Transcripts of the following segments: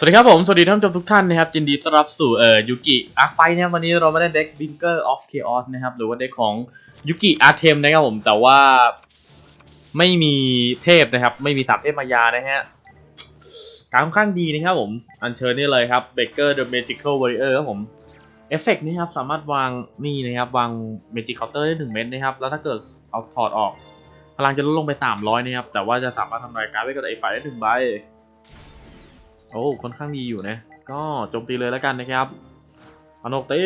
สวัสดีครับผม สวัสดีท่านผู้ชมทุกท่านนะครับยินดีต้อนรับสู่เอ่อยูกิอาร์ไฟนะครับวันนี้เราไมาได้เด็ก Binker of Chaos นะครับหรือว่าเด็กของยูกิอาร์เทมนะครับผมแต่ว่าไม่มีเทพนะครับ ไม่มีสามเทพมายานะฮะการค่อนข้างดีนะครับผม อัญเชิญนี่เลยครับ Baker the Magical Warrior ครับผมเอฟเฟกต์นี่ครับสามารถวางนี่นะครับ วาง Magic Counter ได้หนึ่งเม็ดนะครับ แล้วถ้าเกิดเอาถอดออกพลังจะลดลงไป 300นะครับแต่ว่าจะสามารถทำลายการ์ดไว้กับไอ้ฝ่ายได้หนึ่งใบ โอ้ค่อนข้างดีอยู่นะ ก็โจมตีเลยแล้วกันนะครับอานกตี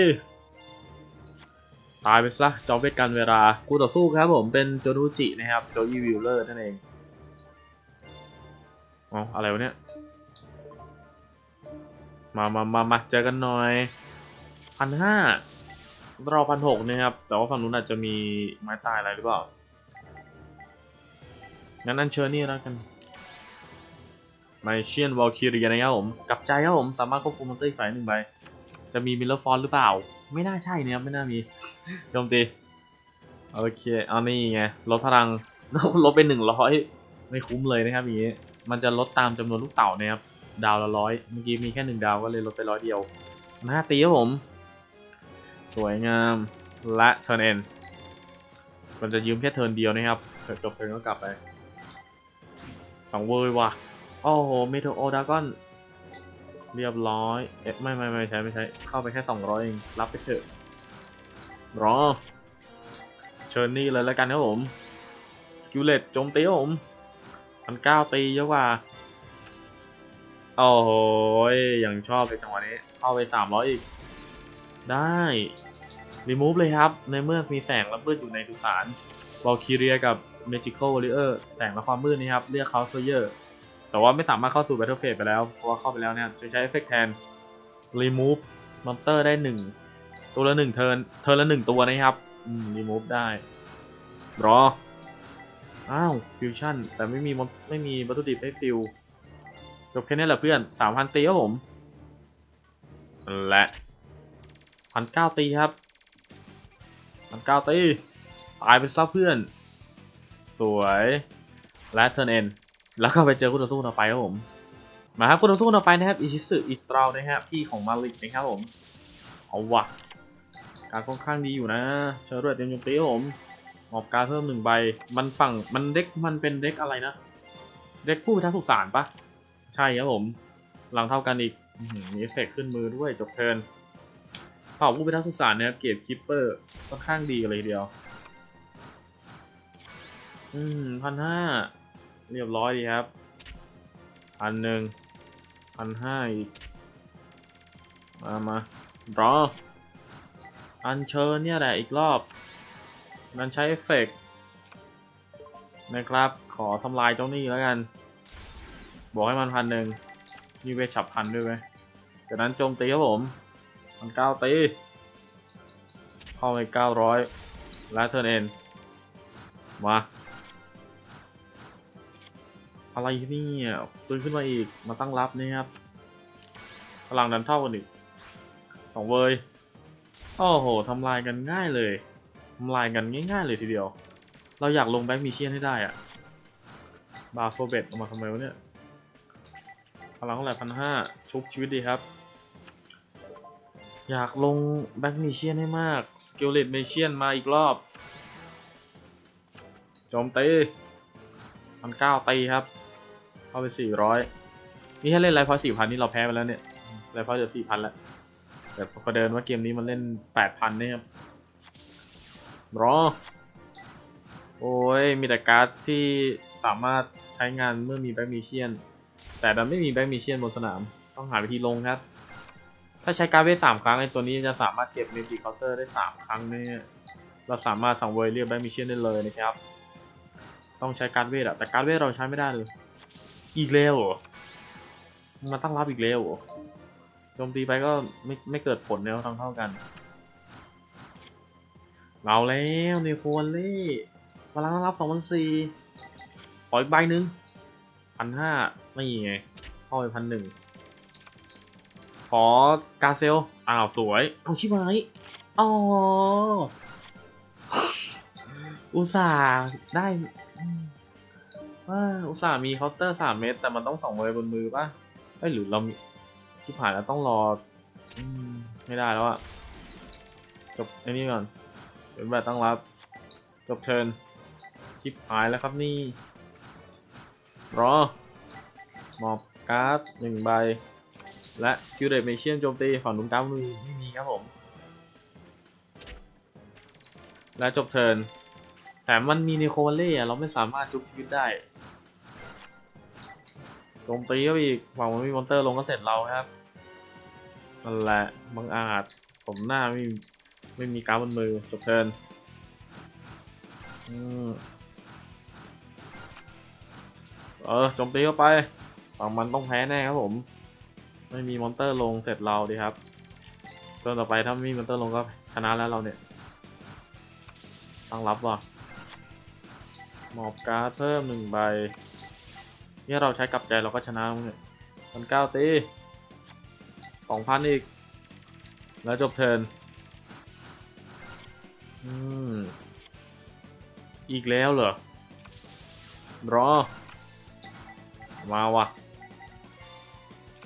ตายไปซะจอมเวทกันเวลาคู่ต่อสู้ครับผมเป็นโจนูจินะครับโจยีวิลเลอร์นั่นเองอ๋ออะไรวะเนี่ยมามามามาเจอกันหน่อยพันห้ารอพันหกนะครับ แต่ว่าฝั่งนู้นอาจจะมีไม้ตายอะไรหรือเปล่า งั้นอันเชิญนี่แล้วกัน ไมเชียนวอลคิรีนะครับผมกับใจครับผมสามารถควบคุมมอนเตอร์อีกฝ่ายหนึ่งใบจะมีมิลเลอร์ฟอนหรือเปล่า ไม่น่าใช่นะครับไม่น่ามีโจมตีโอเคเอานี่ไงลดพลังลดเป็นหนึ่งร้อยไม่คุ้มเลยนะครับอย่างนี้มันจะลดตามจำนวนลูกเต่านะครับดาวละร้อยเมื่อกี้มีแค่หนึ่งดาวก็เลยลดไปร้อยเดียวหน้าตีครับผม สวยงามและเทิร์นเอ็นมันจะยืมแค่เทิร์นเดียวนะครับเถิดจบเทิร์นก็กลับไปสองเวอร์ว่ะ โอ้โหเมโทโอดากอน เรียบร้อย เอ๊ะ ไม่ไม่ไม่ใช่ไม่ใช่เข้าไปแค่ 200 เอง รับไปเถอะรอ เชิญนี่เลยแล้วกันครับผม สกิลเลตโจมตีผมพันเก้าตีเยอะกว่า โอ้โหยังชอบเลยจังหวะนี้ เข้าไป 300 อีก ได้รีมูฟเลยครับ ในเมื่อมีแสงและมืดอยู่ในทุสารวอลคิเรียกับ Magical Warrior แสงและความมืดนี่ครับ เรียกเขาโซเยอร์ แต่ว่าไม่สามารถเข้าสู่ Battle Phase ไปแล้ว เพราะว่าเข้าไปแล้วเนี่ย จะใช้เอฟเฟกแทน Remove Monster ได้หนึ่งตัวละหนึ่งเทิร์นเทิร์นละหนึ่งตัวนะครับอืม Remove ได้รออ้าว Fusion แต่ไม่มีไม่มีวัตถุดิบให้ฟิลจบแค่นี้แหละเพื่อนสามพันตีครับผม และพันเก้าตีครับพันเก้าตีตายไปซะเพื่อน สวย และเทิร์นเอ็น แล้วก็ไปเจอคู่ต่อสู้ต่อไปครับผม มาครับคู่ต่อสู้ต่อไปนะครับอิชิสึอิสตราลนะครับพี่ของมาลิกนะครับผมเอาวะการค่อนข้างดีอยู่นะเชอร์เรตเต็มยมตีครับผมออกการเพิ่มหนึ่งใบ มันฝั่งมันเด็กมันเป็นเด็กอะไรนะ เด็กผู้พิทักษ์สุสานปะใช่ครับผมหลังเท่ากันอีกมีเอฟเฟกขึ้นมือด้วยจบเทิร์นเผ่าผู้พิทักษ์สุสานนะครับเกรดคิปเปอร์ค่อนข้างดีเลยเดียว อืมพันห้า เรียบร้อยดีครับพันหนึ่งพันห้าอีก มามา รอ อันเชิญเนี่ยแหละอีกรอบ มันใช้เอฟเฟกนะครับ ขอทำลายเจ้าหนี้แล้วกัน บอกให้มันพันหนึ่งมีเวทฉับพันด้วยไหมจากนั้นโจมตีครับผมพันเก้าตี เข้าไปเก้าร้อยและเทิร์นเอ็นมา อะไรเนี่ยปืนขึ้นมาอีกมาตั้งรับนะครับพลังดันเท่ากันอีกสองเวยโอ้โหทำลายกันง่ายเลยทำลายกันง่ายๆเลยทีเดียว เราอยากลงแบ็กมิเชียนให้ได้อะบาโฟเบตออกมาทำไมวะเนี่ยพลังเท่าไหร่พันห้าชุบชีวิตดีครับ อยากลงแบ็กมิเชียนให้มากสกิลเลตมิเชียนมาอีกรอบโจมตีพันเก้าตีครับ เข้าไปสี่ร้อยนี่ถ้าเล่นไลฟ์พอสี่พันนี่เราแพ้ไปแล้วเนี่ยไลฟ์พอจะสี่พันแล้วแต่พอเดินว่าเกมนี้มันเล่นแปดพันเนี่ยครับรอ โอ้ย มีแต่การ์ดที่สามารถใช้งานเมื่อมีแบ็กมิเชียน แต่ดันไม่มีแบ็กมิเชียนบนสนาม ต้องหาวิธีลงครับ ถ้าใช้การ์ดเวทสามครั้งไอ้ตัวนี้จะสามารถเก็บเมจิเคาน์เตอร์ได้สามครั้งเนี่ยเราสามารถสังเวยเรียกแบ็กมิเชียนได้เลยนะครับ ต้องใช้การ์ดเวทอะแต่การ์ดเวทเราใช้ไม่ได้เลย อีกแล้วเหรอมาตั้งรับอีกแล้วเหรอโจมตีไปก็ไม่ไม่เกิดผลแนวทั้งเท่ากัน เราแล้วนิโคลเล่พลังรับสองพันสี่ขออีกใบหนึ่งพันห้าไม่ไงเข้าไปพันหนึ่งขอกาเซล อ้าวสวย เอาชิบหายอ๋ออุตส่าห์ได้ ว่าอุตส่าห์มีเคาน์เตอร์สามเมตร แต่มันต้องสองเวยบนมือป่ะเอ้ยหรือเรามีที่ผ่านแล้วต้องรออมไม่ได้แล้วอะจบไอ้นี่ก่อนเป็นแบบตั้งรับ จบเทิร์นชิปหายแล้วครับนี่รอหมอบการ์ดหนึ่งใบ และสกิลเดเมเชียนโจมตีฝั่งนุ้งก้าวมือไม่มีครับผม และจบเทิร์นแถมมันมีในโควัลเล่เราไม่สามารถจุกชีวิตได้ โจมตีก็อีกหวังว่ามีมอนเตอร์ลงก็เสร็จเราครับนั่นแหละบังอาจผมหน้าไม่มีไม่มีการบนมือจบเทินอเออโจมตีเข้าไปฝั่งมันต้องแพ้แน่ครับผม ไม่มีมอนเตอร์ลงเสร็จเราดีครับเทินต่อไปถ้าไม่มีมอนเตอร์ลงก็ชนะแล้วเราเนี่ยตั้งรับว่ะหมอบการ์ดเพิ่มหนึ่งใบ นี่เราใช้กลับใจเราก็ชนะแล้วเนี่ยพันเก้าตีสองพันอีก แล้วจบเทิร์นอืม อีกแล้วเหรอ รอ มาว่ะ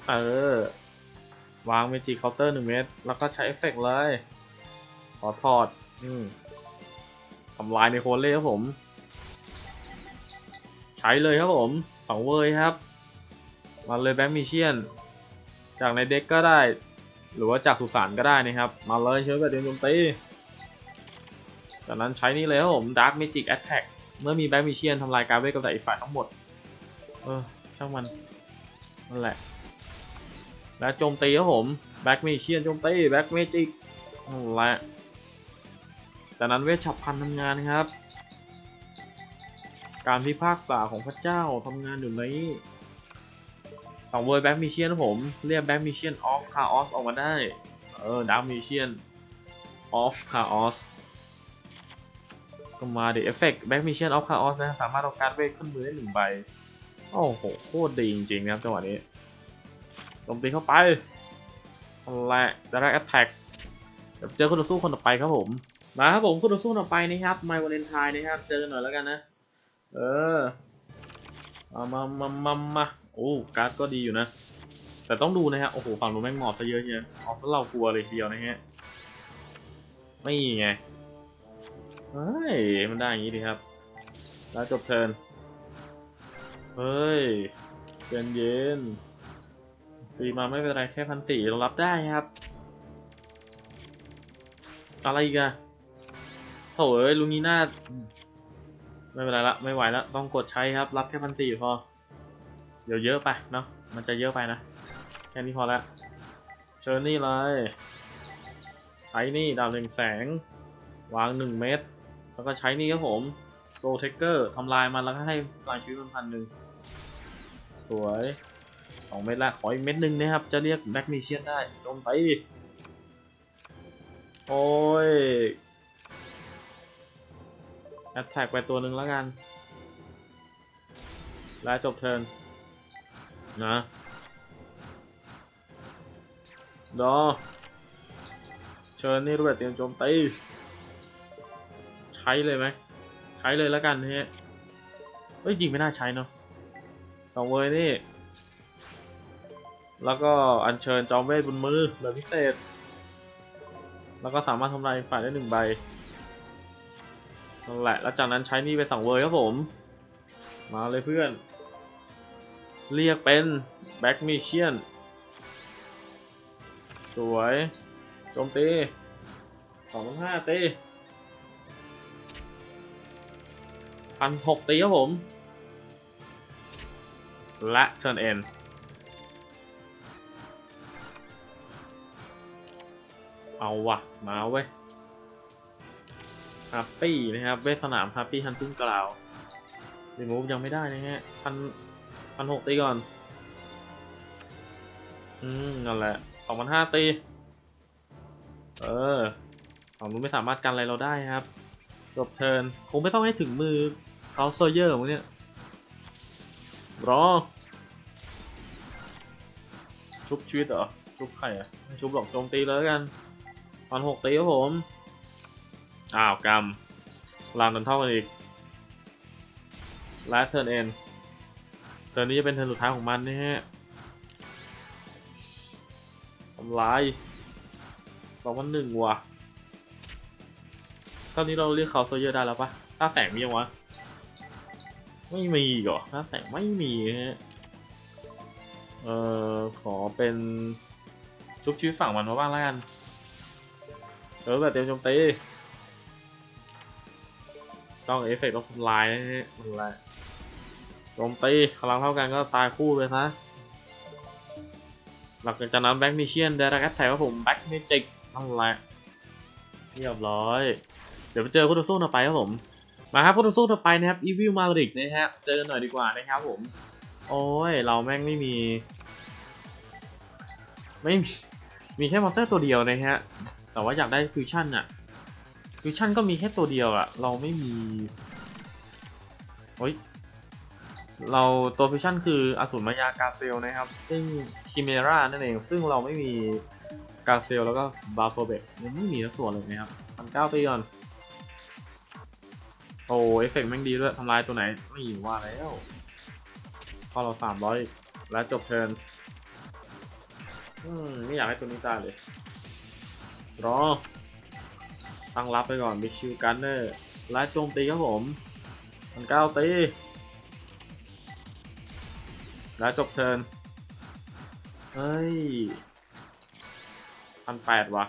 เออ วางเมจิเคาน์เตอร์หนึ่งเมตร แล้วก็ใช้เอฟเฟกต์เลย ขอถอด อืมทำลายในโคนเล่ครับผม ใช้เลยครับผม สองเวยครับ มาเลยแบ็กมิเชียน จากในเด็กก็ได้ หรือว่าจากสุสานก็ได้นะครับ มาเลยเชิญแบบเดียนโจมตีจากนั้นใช้นี่เลยครับผมดาร์ m เมจิกแอ t แทกเมื่อมีแบ็กมิเชียนทำลายการเวทกำจัดอีกฝ่ายทั้งหมด เออ ช่างมัน นั่นแหละ และโจมตีครับผมแบ็กมิเชียนโจมตีแบ็กเมจิกนั่นแหละจากนั้นเวทฉับพันทำงานครับ การพิพากษาของพระเจ้าทำงานอยู่ในสองเวอร์แบ็กมิเชียนผม เรียกแบ็กมิเชียนออฟคาออสออกมาได้ เออดักมิเชียนออฟคาออสก็มาดิเอฟเฟกต์แบ็กมิเชียนออฟคาออสนะ สามารถเอาการดเวทขึ้นมือได้หนึ่งใบ โอ้โห โคตรดีจริงๆนะครับจังหวะนี้โจมตีเข้าไปนั่นและดาร์กแอตแทกเดี๋ยวเจอคนต่อสู้คนต่อไปครับผม มาครับผมคนต่อสู้ต่อไปนะครับไมวาเลนไทน์นะครับ เจอกันหน่อยแล้วกันนะ เออมามามามามาโอ้การ์ดก็ดีอยู่นะ แต่ต้องดูนะฮะ โอ้โห ฝั่งนู้นแม่งหมอบซะเยอะเนี่ยเอาซะเรากลัวเลยทีเดียวนะฮะ ไม่ไงเฮ้ย มันได้อย่างนี้ดีครับ แล้วจบเทิร์น เฮ้ยเย็นเย็นตีมาไม่เป็นไรแค่พันสี่เรารับได้ครับ อะไรกอะโถ่เอ้ยลุงนี้น่า ไม่เป็นไรละไม่ไหวแล้วต้องกดใช้ครับ รับแค่พันสี่พอ เดี๋ยวเยอะไปเนาะมันจะเยอะไปนะ แค่นี้พอแล้วเชิญนี่เลยใช้นี่ดาวหนึ่งแสง วางหนึ่งเม็ดแล้วก็ใช้นี่ครับผมโซเทคเกอร์ทำลายมันแล้วก็ให้พลังชีวิตมันพันหนึ่งสวยสองเม็ดละขออีกเม็ดหนึ่งนะครับ จะเรียกแบ็กมิเชียนได้โจมไปโอ้ย แอตแทกไปตัวหนึ่งแล้วกันแล้วจบเทิร์นนะดอเชิญนี่รูปแบบเตรียมโจมตีใช้เลยไหม ใช้เลยแล้วกันเฮ้ยเฮ้ยจริงไม่น่าใช้เนาะสองเวยนี่ แล้วก็อัญเชิญจอมเวทบนมือแบบพิเศษ แล้วก็สามารถทำลายฝ่ายได้หนึ่งใบ นั่นแหละ แล้วจากนั้นใช้นี่ไปสองเวอร์ครับผม มาเลยเพื่อน เรียกเป็นแบ็กมิเชียน สวยโจมตีสองพันห้าตีพันหกตีครับผม และเทิร์นเอ็นเอาวะมาเว้ย ฮัปปี้นะครับเวทสนามฮัปปี้ฮันติ้งกล่าวรีมูฟยังไม่ได้นะฮะพันพันหกตีก่อน อืม นั่นแหละสองพันห้าตี เออฝั่งนู้นไม่สามารถกันอะไรเราได้ครับ จบเทิร์นคงไม่ต้องให้ถึงมือเขาโซเยอร์มั้งเนี่ยรอ ชุบชีวิตเหรอ ชุบใครอะไม่ชุบหรอกโจมตีเลยกันพันหกตีครับผม อ้าวกรรมลามกันเท่ากันอีกและเทิร์นเอ็นเทิร์นนี้จะเป็นเทิร์นสุดท้ายของมันนะฮะทำลายสองพันหนึ่งว่ะตอนนี้เราเรียกเขาโซเยอร์ได้แล้วปะถ้าแสงมียังวะ ไม่มีกเหรอถ้าแสงไม่มีฮะ เอ่อ ขอเป็นชุบชีวิตฝั่งมันมาบ้างแล้วกัน เออแบบเต็มโจมตี ต้องเอฟเฟกต์ต้องทำลายนะฮะมันแหละโจมตีพลังเท่ากันก็ตายคู่เลยนะหลังจากนั้นแบ็กมิเชียนเดรักแทครับผมแบ็กเมจิกนั่นแหละเรียบร้อย เดี๋ยวไปเจอคู่ต่อสู้ต่อไปครับผม มาครับคู่ต่อสู้ต่อไปนะครับอีวิลมาริกนะฮะเจอหน่อยดีกว่านะครับผม โอ้ยเราแม่งไม่มี ไม่มีมีแค่มอนเตอร์ตัวเดียวนะฮะแต่ว่าอยากได้ฟิวชั่นอะ ฟิวชั่นก็มีแค่ตัวเดียวอะเราไม่มีโอ้ยเราตัวฟิวชั่นคืออสูรมายากาเซลนะครับ ซึ่งคิเมรานั่นเอง ซึ่งเราไม่มีกาเซลแล้วก็บาโฟเบตยังไม่มีทั้งส่วนเลยนะครับพันเก้าตีก่อนโอ้เอฟเฟกต์แม่งดีด้วยทำลายตัวไหนไม่ว่าแล้วพอเราสามร้อยแล้วจบเทิร์นอืมไม่อยากให้ตัวนี้ตายเลยรอ ตั้งรับไปก่อนบิชิวกันเนอร์ไล่โจมตีครับผมพันเก้าตีแล้วจบเทิร์นเฮ้ยพันแปดวะ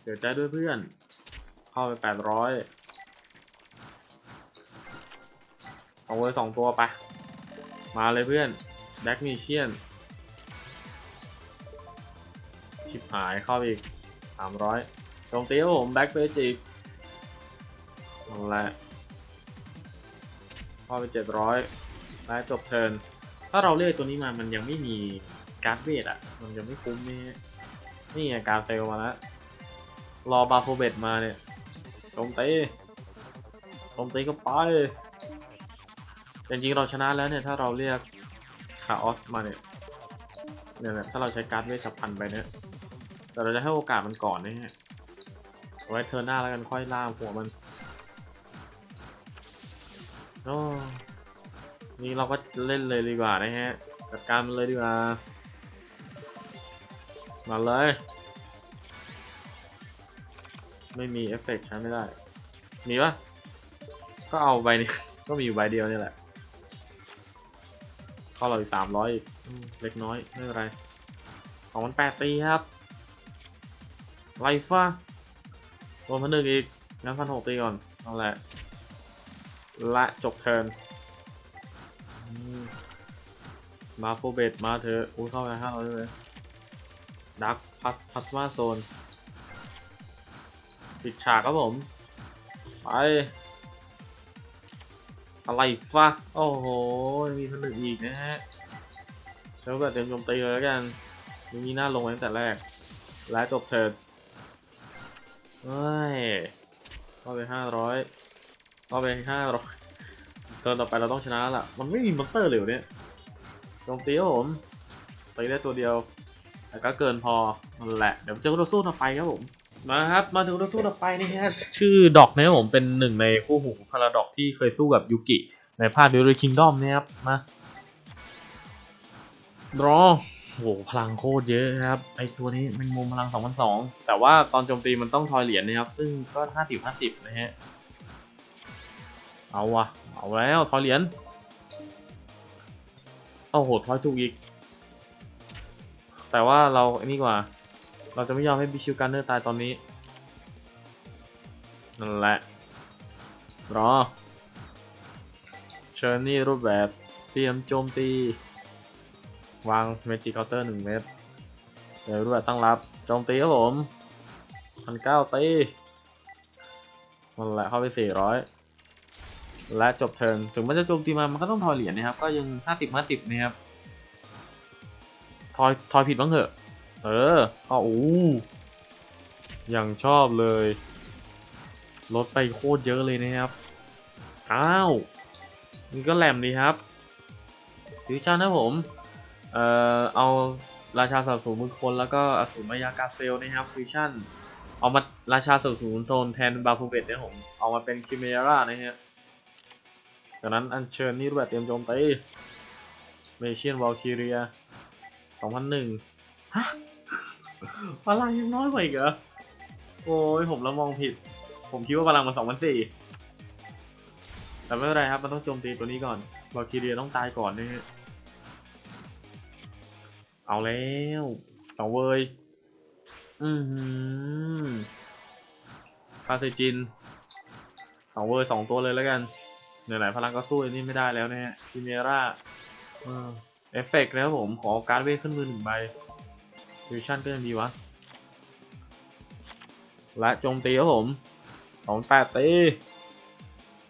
เสียวใจด้วยเพื่อน เข้าไปแปดร้อยเอาไว้สองตัวไป มาเลยเพื่อนแบ็กมิเชียน ชิบหายเข้าไปอีกสามร้อย โจมตีครับผมแบ็กเบจิกนั่นแหละเข้าไปเจ็ดร้อยแล้วจบเทิร์นถ้าเราเรียกตัวนี้มามันยังไม่มีการ์ดเวทอะ มันยังไม่คุ้มนี่นี่ไงการเซลมาแล้ว รอบาโฟเบตมาเนี่ยโจมตีโจมตีก็ไปจริงๆเราชนะแล้วเนี่ย ถ้าเราเรียกคาออสมาเนี่ยเนี่ยถ้าเราใช้การ์ดเวทฉับพันไปเนี่ย แต่เราจะให้โอกาสมันก่อนนะฮะ ไว้เทอร์นหน้าแล้วกันค่อยล่าหัวมันโอ้นี่เราก็เล่นเลยดีกว่านะฮะ จัดการมันเลยดีกว่า มาเลย ไม่มีเอฟเฟกต์ใช้ไม่ได้ มีปะก็เอาใบนี้ ก็มีอยู่ใบเดียวนี่แหละ เข้าเราอีกสามร้อยเล็กน้อย ไม่เป็นไรสองพันแปดตีครับไลฟ้า รวมพันหนึ่งอีก งั้นพันหกตีก่อน เอาแหละและจบเทิร์นมาโฟเบตมาเถอะอู้เข้าไปห้าร้อยเลยดักพัสพัสมาโซน ปิดฉากครับผม ไป อะไรฟะโอ้โห มีผนึกอีกนะฮะเชิญแบบเต็มโจมตีเลยแล้วกันมีหน้าลงตั้งแต่แรกและจบเทิร์น เฮ้ยเข้าไปห้าร้อยเข้าไปห้าร้อยเทิร์นต่อไปเราต้องชนะล่ะมันไม่มีมอนเตอร์เลยเนี่ยโจมตีครับผมตีได้ตัวเดียว แต่ก็เกินพอนั่นแหละ เดี๋ยวเจอคู่ต่อสู้ต่อไปครับผม มาครับ มาถึงคู่ต่อสู้ต่อไปนี่ฮะ ชื่อดอกนะครับผม เป็นหนึ่งในคู่หูพาราดอกที่เคยสู้กับยูกิ ในภาคดิวเรคิงดอมนี่ยครับ มา รอ โหพลังโคตรเยอะครับไอตัวนี้มันมุมพลัง2002แต่ว่าตอนโจมตีมันต้องทอยเหรียญนะครับ ซึ่งก็ 50 50 นะฮะ เอาวะเอาแล้วทอยเหรียญโอ้โหทอยถูกอีก แต่ว่าเราไอ้นี่กว่า เราจะไม่ยอมให้บิชิวกันเนอร์ตายตอนนี้ นั่นแหละ รอเชิญนี่รูปแบบเตรียมโจมตี วางเมจิเคาน์เตอร์หนึ่งเมตรเดี๋ยวรูปแบบตั้งรับโจมตีครับผมพันเก้าตีนั่นแหละเข้าไปสี่ร้อยและจบเทิร์นถึงมันจะโจมตีมามันก็ต้องทอยเหรียญนะครับ ก็ยังห้าสิบห้าสิบนะครับทอยทอยผิดบ้างเหอะ เอออ๋ออู้ยังชอบเลย ลดไปโคตรเยอะเลยนะครับ อ้าวนี่ก็แหลมดีครับฟิวชั่นนะผม เอ่อเอาราชาสับสูนมือคนแล้วก็อสูรมายากาเซลนะครับฟิชั่นเอามาราชาสับสูนโทนแทนบาฟูเบตนะผมเอามาเป็นคิเมร่านะฮะจากนั้นอัญเชิญนี่รูปแบบเตรียมโจมตีเมเชียนวอลคิเรีย2001ฮะพลังยังน้อยกว่าอีกเหรอโอ้ยผมละมองผิด ผมคิดว่าพลังมันสองพันสี่แต่ไม่เป็นไรครับมันต้องโจมตีตัวนี้ก่อนบอลคีเรียต้องตายก่อนนะฮะ เอาแล้วสองเวยอือหือคาเซจินสองเวยสองตัวเลยแล้วกันเหนื่อยหลายพลังก็สู้อันนี้ไม่ได้แล้วนะฮะซิเมร่าเอฟเฟกต์นะครับผม ขอการ์ดเวทขึ้นมือหนึ่งใบฟิวชั่นก็ยังดีวะ และโจมตีครับผมสองแปดตี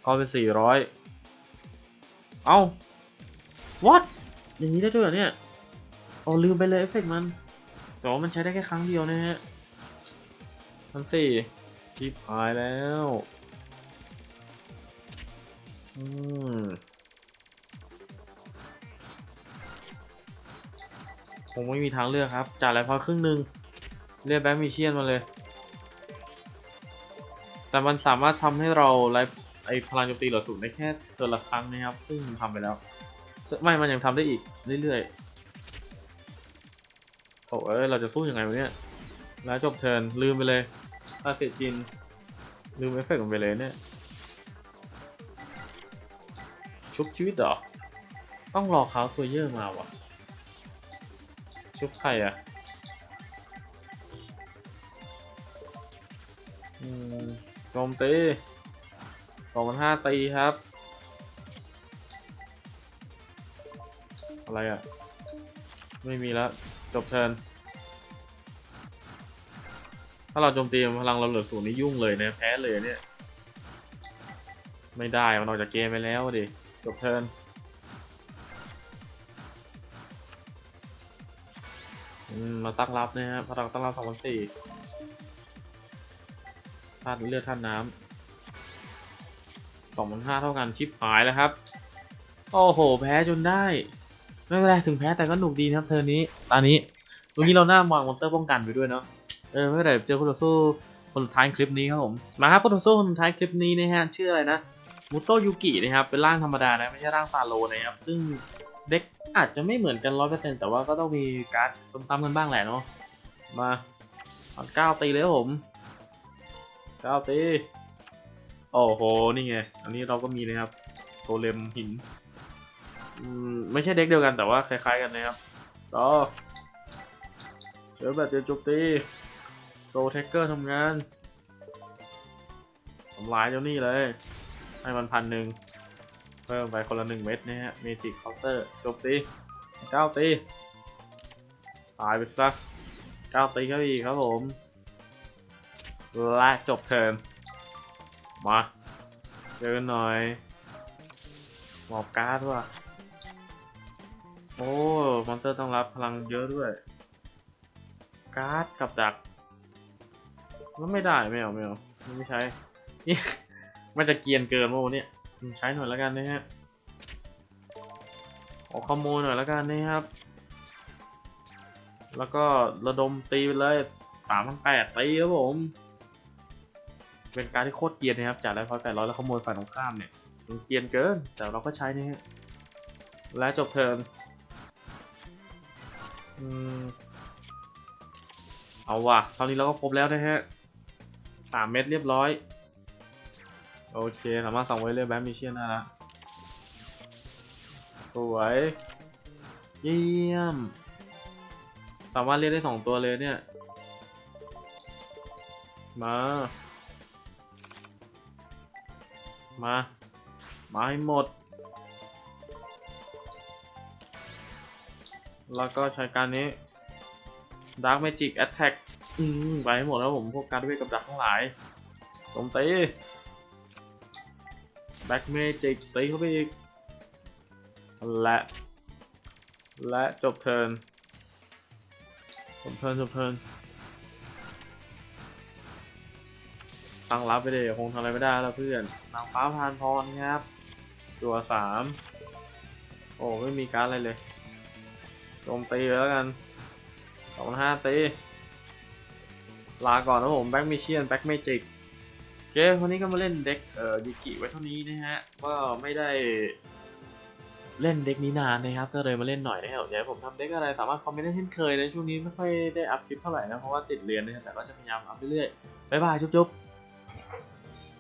เข้าไปสี่ร้อย เอา what อย่างนี้ได้ด้วยเหรอเนี่ย อ้ลืมไปเลยเอฟเฟกต์มัน แต่ว่ามันใช้ได้แค่ครั้งเดียวนะฮะพันสี่ทิพหายแล้ว อืมผมไม่มีทางเลือกครับ จ่ายอะไรพอครึ่งหนึ่งเรียกแบงค์มิเชียนมาเลย แต่มันสามารถทำให้เราไลฟ์ไอพลังโจมตีเหลือศูนย์ได้แค่เทิร์นละครั้งนะครับ ซึ่งทำไปแล้ว ไม่ มันยังทำได้อีกเรื่อยๆ โอ้เอ้ย เราจะสู้ยังไงวะเนี่ยแล้วจบเทิร์นลืมไปเลยอาเซจิน ลืมเอฟเฟกต์มันไปเลยเนี่ย ชุบชีวิตเหรอ ต้องรอคาวโซเยอร์มาวะชุบใครอะอืมโจมตีสองพันห้าตีครับ อะไรอะไม่มีแล้ว จบเทิร์นถ้าเราโจมตีพลังเราเหลือศูนย์นี่ยุ่งเลยเนี่ยแพ้เลยเนี่ย ไม่ได้มันออกจากเกมไปแล้วดิจบเทิร์นมมาตั้งรับนะฮะพลังตั้งรับสองพันสี่ธาตุเลือดธาตุน้ำสองพันห้าเท่ากันชิปหายแล้วครับ โอ้โห แพ้จนได้ ไม่เป็นไรถึงแพ้แต่ก็หนุกดีนะครับเทอนี้ตอนนี้ตรงนี้เราหน้ามองมอนเตอร์ป้องกันไปด้วยเนาะเออไม่เป็นไรเจอคู่ต่อสู้คนท้ายคลิปนี้ครับผมมาครับคู่ต่อสู้คนท้ายคลิปนี้นะฮะชื่ออะไรนะมุโตยุกินะครับเป็นร่างธรรมดานะไม่ใช่ร่างฟาโลนะครับซึ่งเด็กอาจจะไม่เหมือนกันร้อยเปอร์เซ็นต์แต่ว่าก็ต้องมีการ์ดซ้ำๆกันบ้างแหละเนาะมาเอาเก้าตีเลยครับผมเก้าตีโอ้โหนี่ไงอันนี้เราก็มีนะครับโกเลมหิน ไม่ใช่เด็กเดียวกันแต่ว่าคล้ายๆกันนะครับต่อเจอแบบเดียวจบตีโซเทคเกอร์ทำงานทำลายเจ้านี่เลย ให้มันพันหนึ่งเพิ่มไปคนละหนึ่งเม็ดนะฮะเมจิกเคาน์เตอร์จบตีเก้าตีตายไปซะเก้าตีเขาไปอีกครับผมและจบเทิร์นมาเจอกันหน่อยหมอบการ์ดว่ะ โอ้ มอนเตอร์ต้องรับพลังเยอะด้วย การ์ดกับดัก มันไม่ได้ไม่เอาไม่เอามันไม่ใช้ นี่มันจะเกียนเกินโมเนี่ยใช้หน่อยแล้วกันนะฮะขอขโมยหน่อยแล้วกันนะครับ แล้วก็ระดมตีไปเลยสามพันแปดตีครับผม เป็นการที่โคตรเกียนนะครับจากได้พอแปดร้อยแล้วขโมยฝ่ายตรงข้ามเนี่ยมันเกียนเกิน แต่เราก็ใช้นะฮะและจบเทิร์น เอาว่ะตอนนี้เราก็ครบแล้วนะฮะสามเม็ดเรียบร้อย โอเค สามารถส่งไว้เลยแบมมิเชียนได้ละสวย เยี่ยม สามารถเรียกได้สองตัวเลยเนี่ย มา มา มาให้หมด แล้วก็ใช้การนี้ Dark Magic Attack อืมไปให้หมดแล้วผมพวกการดเวทกับดักทั้งหลายโจมตี Black Magic ตีเข้าไปอีก และ และจบเทิร์นจบเทิร์นจบเทิร์นตั้งรับไปเลยคงทำอะไรไม่ได้แล้วเพื่อน นางฟ้าพานพรครับ ตัวสาม โอ้ ไม่มีการอะไรเลย จมตีแล้วกันสองห้าตี ลาก่อนนะผมแบ็กมิเชียนแบ็กเมจิกเกมวันนี้ก็มาเล่นเด็กเอ่อยูกิไว้เท่านี้นะฮะ ก็ไม่ได้เล่นเด็กนี้นานนะครับ ก็เลยมาเล่นหน่อยนะครับอยากให้ผมทำเด็กอะไรสามารถคอมเมนต์ได้เช่นเคยในช่วงนี้ไม่ค่อยได้อัพคลิปเท่าไหร่นะ เพราะว่าติดเรียนนะแต่ก็จะพยายามอัพเรื่อยๆบ๊ายบายจุ๊บๆ